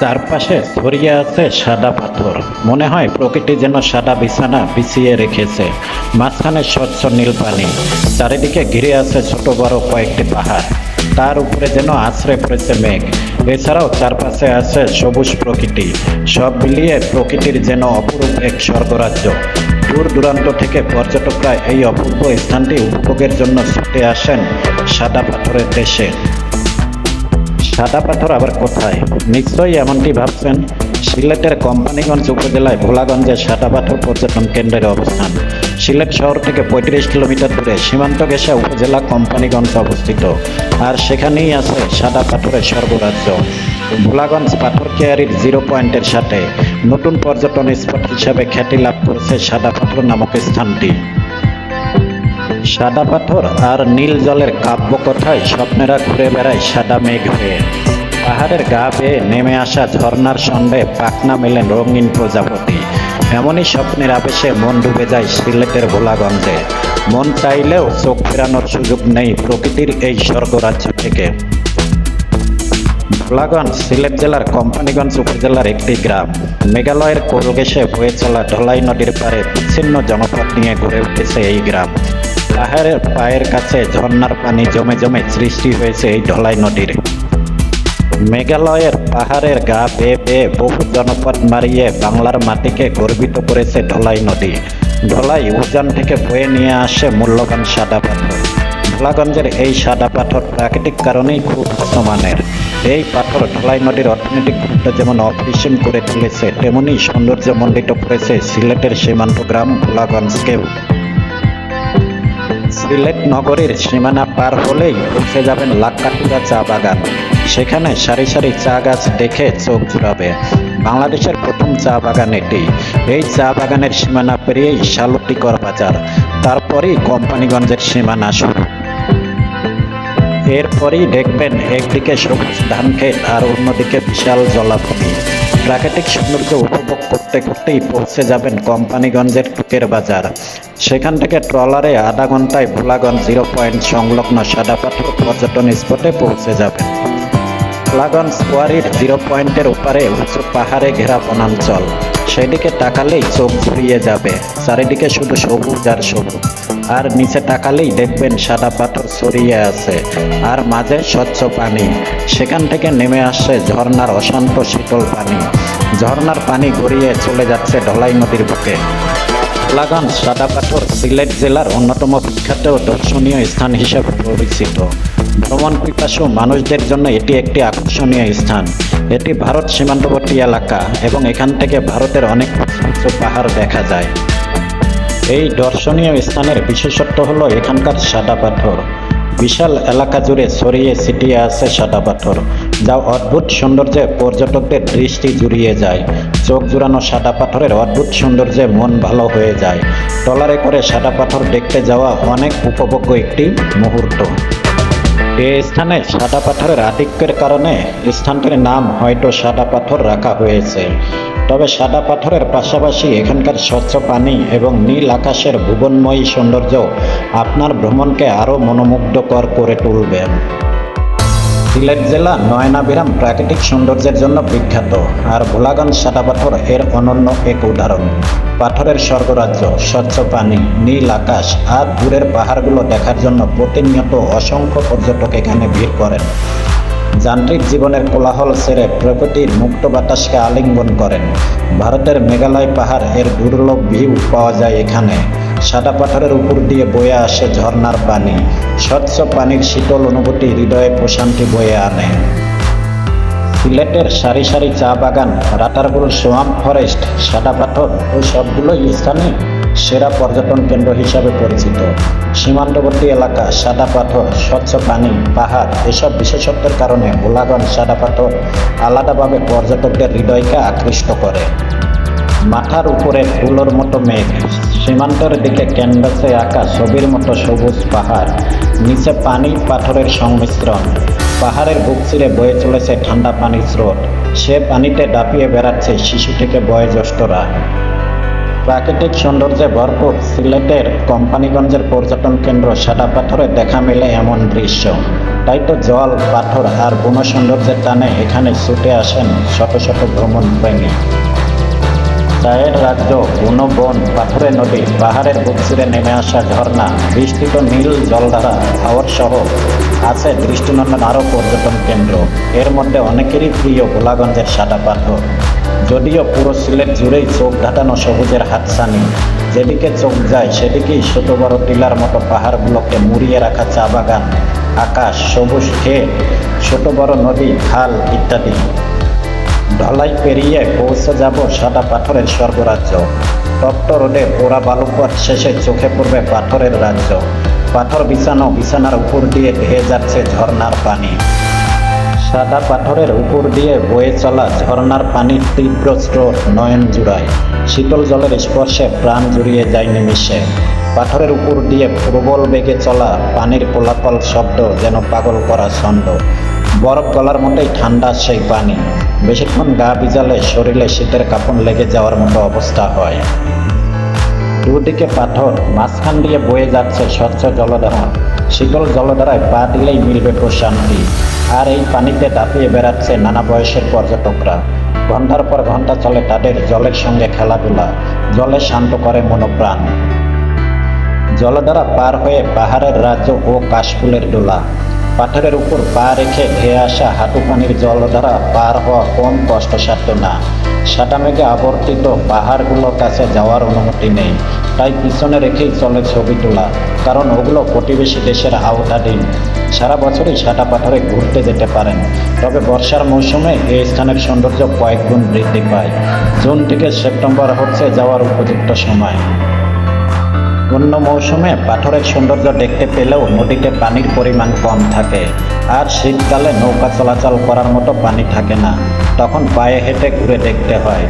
চারপাশে ছড়িয়ে আছে সাদা পাথর। মনে হয় প্রকৃতি যেন সাদা বিছানা বিছিয়ে রেখেছে। মাঝখানে স্বচ্ছ নীল পানি। চারিদিকে ঘিরে আছে ছোট বড় কয়েকটি পাহাড়। তার উপরে যেন আশ্রয় পড়েছে মেঘ। এছাড়াও চারপাশে আছে সবুজ প্রকৃতি। সব মিলিয়ে প্রকৃতির যেন অপরূপ এক স্বর্গরাজ্য। দূর দূরান্ত থেকে পর্যটকরা এই অপূর্ব স্থানটি উপভোগের জন্য ছুটে আসেন সাদা পাথরের দেশে। সাদা পাথর আবার কোথায়? নিশ্চয়ই এমনটি ভাবছেন সিলেটের কোম্পানিগঞ্জ উপজেলায় ভোলাগঞ্জে সাদা পাথর পর্যটন কেন্দ্রের অবস্থান। সিলেট শহর থেকে পঁয়ত্রিশ কিলোমিটার দূরে সীমান্ত ঘেঁষা উপজেলা কোম্পানিগঞ্জ অবস্থিত। আর সেখানেই আছে সাদা পাথরের স্বর্গরাজ্য। ভোলাগঞ্জ পাথর কেয়ারির জিরো পয়েন্টের সাথে নতুন পর্যটন স্পট হিসাবে খ্যাতি লাভ করেছে সাদা পাথর নামক স্থানটি। সাদা পাথর আর নীল জলের কাব্য কথায় স্বপ্নেরা ঘুরে বেড়ায় সাদা মেঘ হয়ে। পাহাড়ের গা বেয়ে নেমে আসা ঝর্ণার সঙ্গে পাখনা মেলেন রঙিন প্রজাপতি। এমনই স্বপ্নের আবেশে মন ডুবে যায় সিলেটের ভোলাগঞ্জে। মন চাইলেও চোখ ফেরানোর সুযোগ নেই প্রকৃতির এই স্বর্গরাজ্য থেকে। ভোলাগঞ্জ সিলেট জেলার কোম্পানিগঞ্জ উপজেলার একটি গ্রাম। মেঘালয়ের কোলগেসে বয়ে চলা ঢলাই নদীর পারে বিচ্ছিন্ন জনপদ নিয়ে গড়ে উঠেছে এই গ্রাম। পাহাড়ের পায়ের কাছে ঝর্ণার পানি জমে জমে সৃষ্টি হয়েছে এই ঢলাই নদীর। মেঘালয়ের পাহাড়ের গা বেয়ে বেয়ে বহু জনপদ মারিয়ে বাংলার মাটিকে গর্বিত করেছে ঢলাই নদী। ঢলাই উজান থেকে বয়ে নিয়ে আসে মূল্যবান সাদা পাথর। ভোলাগঞ্জের এই সাদা পাথর প্রাকৃতিক কারণেই খুব উন্নতমানের এই পাথর ঢলাই নদীর অর্থনৈতিক গুরুত্ব যেমন অপরিসীম করে তুলেছে, তেমনি সৌন্দর্যমণ্ডিত করেছে সিলেটের সীমান্ত গ্রাম ভোলাগঞ্জকেও সিলেট নগরীর সীমানা পার হলেই পৌঁছে যাবেন লাক্কাটুরা চা বাগান। সেখানে সারি সারি চা গাছ দেখে চোখ জুড়াবে। বাংলাদেশের প্রথম চা বাগান এটি। এই চা বাগানের সীমানা পেরিয়েই শালুটিকর বাজার। তারপরেই কোম্পানিগঞ্জের সীমানা শুরু। এরপরই দেখবেন একদিকে সবুজ ধান ক্ষেত আর অন্যদিকে বিশাল জলাভূমি। প্রাকৃতিক সৌন্দর্য উপভোগ করতে করতেই পৌঁছে যাবেন কোম্পানিগঞ্জের টুকের বাজার। সেখান থেকে ট্রলারে আধা ঘন্টায় ভোলাগঞ্জ জিরো পয়েন্ট সংলগ্ন সাদা পাথর পর্যটন স্পটে পৌঁছে যাবেন। ভোলাগঞ্জ কোয়ারির জিরো পয়েন্টের ওপারে উঁচু পাহাড়ে ঘেরা বনাঞ্চল। সেদিকে তাকালেই চোখ জুড়িয়ে যাবে। চারিদিকে শুধু সবুজ আর সবুজ। আর নিচে তাকালেই দেখবেন সাদা পাথর ছড়িয়ে আছে। আর মাঝে স্বচ্ছ পানি। সেখান থেকে নেমে আসছে ঝর্ণার অশান্ত শীতল পানি। ঝর্ণার পানি গড়িয়ে চলে যাচ্ছে ঢলাই নদীর বুকে। ভোলাগঞ্জ সাদা পাথর সিলেট জেলার অন্যতম বিখ্যাত দর্শনীয় স্থান হিসেবে পরিচিত। ভ্রমণ পিপাসু মানুষদের জন্য এটি একটি আকর্ষণীয় স্থান। এটি ভারত সীমান্তবর্তী এলাকা এবং এখান থেকে ভারতের অনেক পাহাড় দেখা যায়। এই দর্শনীয় স্থানের বিশেষত্ব হল এখানকার সাদা পাথর। বিশাল এলাকা জুড়ে ছড়িয়ে ছিটিয়ে আছে সাদা পাথর, যা অদ্ভুত সৌন্দর্যে পর্যটকদের দৃষ্টি জুড়িয়ে যায়। চোখ জুড়ানো সাদা পাথরের অদ্ভুত সৌন্দর্যে মন ভালো হয়ে যায়। টলারে করে সাদা পাথর দেখতে যাওয়া অনেক উপভোগ্য একটি মুহূর্ত। এই স্থানে সাদা পাথরের আধিক্যের কারণে স্থানটির নাম হয়তো সাদা পাথর রাখা হয়েছে। তবে সাদা পাথরের পাশাপাশি এখানকার স্বচ্ছ পানি এবং নীল আকাশের ভুবনময়ী সৌন্দর্য আপনার ভ্রমণকে আরও মনোমুগ্ধকর করে তুলবে। সিলেট জেলা নয়নাবিরাম প্রাকৃতিক সৌন্দর্যের জন্য বিখ্যাত, আর ভোলাগঞ্জ সাদা পাথর এর অনন্য এক উদাহরণ। পাথরের স্বর্গরাজ্য, স্বচ্ছ পানি, নীল আকাশ, আর দূরের পাহাড়গুলো দেখার জন্য প্রতিনিয়ত অসংখ্য পর্যটক এখানে ভিড় করেন। যান্ত্রিক জীবনের কোলাহল সেরে প্রকৃতির মুক্ত বাতাসকে আলিঙ্গন করেন। ভারতের মেঘালয় পাহাড় এর দুর্লভ ভিউ পাওয়া যায় এখানে। সাদা পাথরের উপর দিয়ে বয়ে আসে ঝর্ণার পানি। স্বচ্ছ পানির শীতল অনুভূতি হৃদয়ে প্রশান্তি বয়ে আনে। সিলেটের সারি সারি চা বাগান রাতারগুল সোয়াম ফরেস্ট, সাদা পাথর ওই সবগুলোই স্থানে সেরা পর্যটন কেন্দ্র হিসাবে পরিচিত। সীমান্তবর্তী এলাকা, সাদা পাথর, স্বচ্ছ পানি, পাহাড়, এসব বিশেষত্বের কারণে ভোলাগঞ্জ সাদা পাথর আলাদাভাবে পর্যটকদের হৃদয়কে আকৃষ্ট করে। মাথার উপরে ফুলোর মতো মেঘ। সীমান্তের দিকে ক্যানভাসে আঁকা ছবির মতো সবুজ পাহাড়, নিচে পানি পাথরের সংমিশ্রণ। পাহাড়ের বুক চিরে বয়ে চলেছে ঠান্ডা পানির স্রোত। সে পানিতে ডাপিয়ে বেড়াচ্ছে শিশু থেকে বয়োজ্যেষ্ঠরা। প্রাকৃতিক সৌন্দর্যে ভরপুর সিলেটের কোম্পানিগঞ্জের পর্যটন কেন্দ্র সাদা পাথরে দেখা মেলে এমন দৃশ্য। তাই তো জল, পাথর আর বন সৌন্দর্যের টানে এখানে ছুটে আসেন শত শত ভ্রমণ প্রেমী চায়ের রাজ্য বন বন পাথুরে নদী, পাহাড়ের বুক নেমে আসা ঝর্ণা, বিস্তৃত নীল জলধারা হাওর সহ আছে দৃষ্টিনন্দন আরও পর্যটন কেন্দ্র। এর মধ্যে অনেকেরই প্রিয় ভোলাগঞ্জের সাদা পাথর। যদিও পুরো সিলেট জুড়েই চোখ ধাঁধানো সবুজের হাতছানি। যেদিকে চোখ যায়, সেদিকেই ছোট বড় টিলার মতো পাহাড়গুলোকে মুড়িয়ে রাখা চা বাগান, আকাশ, সবুজ ক্ষেত ছোট বড় নদী, খাল ইত্যাদি। ঢালাই পেরিয়ে পৌঁছে যাব সাদা পাথরের স্বর্গরাজ্য। তপ্ত রোডে পোড়া বালুপথ শেষে চোখে পড়বে পাথরের রাজ্য। পাথর বিছানো বিছানার উপর দিয়ে ধেয়ে যাচ্ছে ঝর্ণার পানি। সাদা পাথরের উপর দিয়ে বয়ে চলা ঝর্নার পানির তীব্র স্রোত নয়ন জুড়ায়। শীতল জলের স্পর্শে প্রাণ জুড়িয়ে যায় নিমিশে পাথরের উপর দিয়ে প্রবল বেগে চলা পানির কোলাকল শব্দ যেন পাগল করা ছন্দ। বরফ গলার মতোই ঠান্ডা সেই পানি। বেশিক্ষণ গা ভিজালে শরীরে শীতের কাপড় লেগে যাওয়ার মতো অবস্থা হয়। দুদিকে পাথর, মাঝখান দিয়ে বয়ে যাচ্ছে স্বচ্ছ জলধারা। শীতল জলধারায় পা দিলেই মিলবে প্রশান্তি। আর এই পানিতে দাপিয়ে বেড়াচ্ছে নানা বয়সের পর্যটকরা। ঘণ্টার পর ঘণ্টা চলে তাদের জলের সঙ্গে খেলাধুলা। জলে শান্ত করে মনোপ্রাণ। জলধারা পার হয়ে পাহাড়ের রাজ্য ও কাশফুলের দোলা পাথরের উপর পা রেখে ধেয়ে আসা হাঁটু পানির জলধারা পার হওয়া কম কষ্টসাধ্য না? সাদা মেঘে আবর্তিত পাহাড়গুলোর কাছে যাওয়ার অনুমতি নেই। তাই পিছনে রেখেই চলে ছবি তোলা, কারণ ওগুলো প্রতিবেশী দেশের আওতাধীন। সারা বছরই সাদা পাথরে ঘুরতে যেতে পারেন। তবে বর্ষার মৌসুমে এই স্থানের সৌন্দর্য কয়েক গুণ বৃদ্ধি পায়। জুন থেকে সেপ্টেম্বর হচ্ছে যাওয়ার উপযুক্ত সময়। অন্য মৌসুমে পাথরের সৌন্দর্য দেখতে পেলেও নদীতে পানির পরিমাণ কম থাকে। আর শীতকালে নৌকা চলাচল করার মতো পানি থাকে না। তখন পায়ে হেঁটে ঘুরে দেখতে হয়।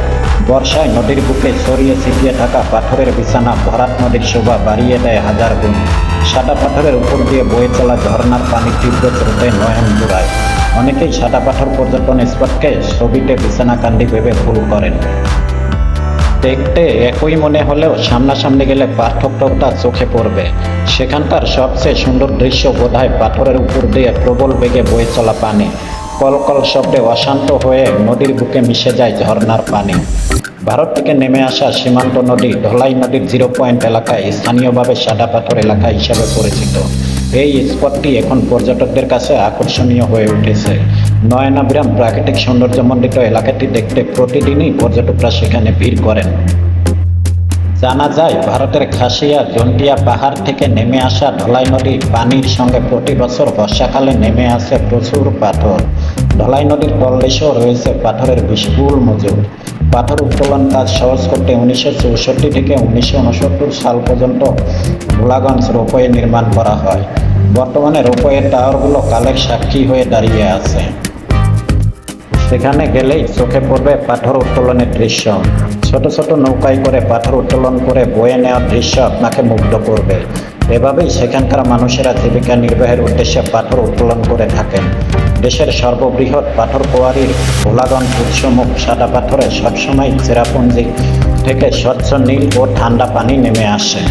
বর্ষায় নদীর বুকে ছড়িয়ে ছিটিয়ে থাকা পাথরের বিছানা ভরাট নদীর শোভা বাড়িয়ে দেয় হাজার গুণ। সাদা পাথরের উপর দিয়ে বয়ে চলা ঝর্ণার পানি তীব্র স্রোতে নয়ন জুড়ায়। অনেকেই সাদা পাথর পর্যটন স্পটকে ছবিতে বিছানাকান্দি ভেবে ভুল করেন। দেখতে একই মনে হলেও সামনাসামনি গেলে পার্থক্যটা চোখে পড়বে। সেখানকার সবচেয়ে সুন্দর দৃশ্য বোধহয় পাথরের উপর দিয়ে প্রবল বেগে বয়ে চলা পানি। কলকল শব্দে অশান্ত হয়ে নদীর বুকে মিশে যায় ঝর্ণার পানি। ভারত থেকে নেমে আসা সীমান্ত নদী ধলাই নদীর জিরো পয়েন্ট এলাকায় স্থানীয়ভাবে সাদা পাথর এলাকা হিসাবে পরিচিত। এই স্পটটি এখন পর্যটকদের কাছে আকর্ষণীয় হয়ে উঠেছে। নয়নাবিরাম প্রাকৃতিক সৌন্দর্যমণ্ডিত এলাকাটি দেখতে প্রতিদিনই পর্যটকরা সেখানে ভিড় করেন। জানা যায়, ভারতের খাসিয়া জন্টিয়া পাহাড় থেকে নেমে আসা ঢলাই নদী পানির সঙ্গে প্রতি বছর বর্ষাকালে নেমে আসে প্রচুর পাথর। ঢলাই নদীর তলদেশেও রয়েছে পাথরের বিপুল মজুদ। পাথর উত্তোলন কাজ সহজ করতে উনিশশো চৌষট্টি থেকে উনিশশো উনসত্তর সাল পর্যন্ত ভোলাগঞ্জ রোপওয়ে নির্মাণ করা হয়। বর্তমানে রোপওয়ের টাওয়ারগুলো কালের সাক্ষী হয়ে দাঁড়িয়ে আছে। সেখানে গেলেই চোখে পড়বে পাথর উত্তোলনের দৃশ্য। ছোট ছোট নৌকায় করে পাথর উত্তোলন করে বয়ে নেওয়ার দৃশ্য আপনাকে মুগ্ধ করবে। এভাবেই সেখানকার মানুষেরা জীবিকা নির্বাহের উদ্দেশ্যে পাথর উত্তোলন করে থাকেন। দেশের সর্ববৃহৎ পাথর কোয়ারির ভোলাগঞ্জ উৎসমুখ, সাদা পাথরে সবসময় চেরাপুঞ্জি থেকে স্বচ্ছ নীল ও ঠান্ডা পানি নেমে আসে।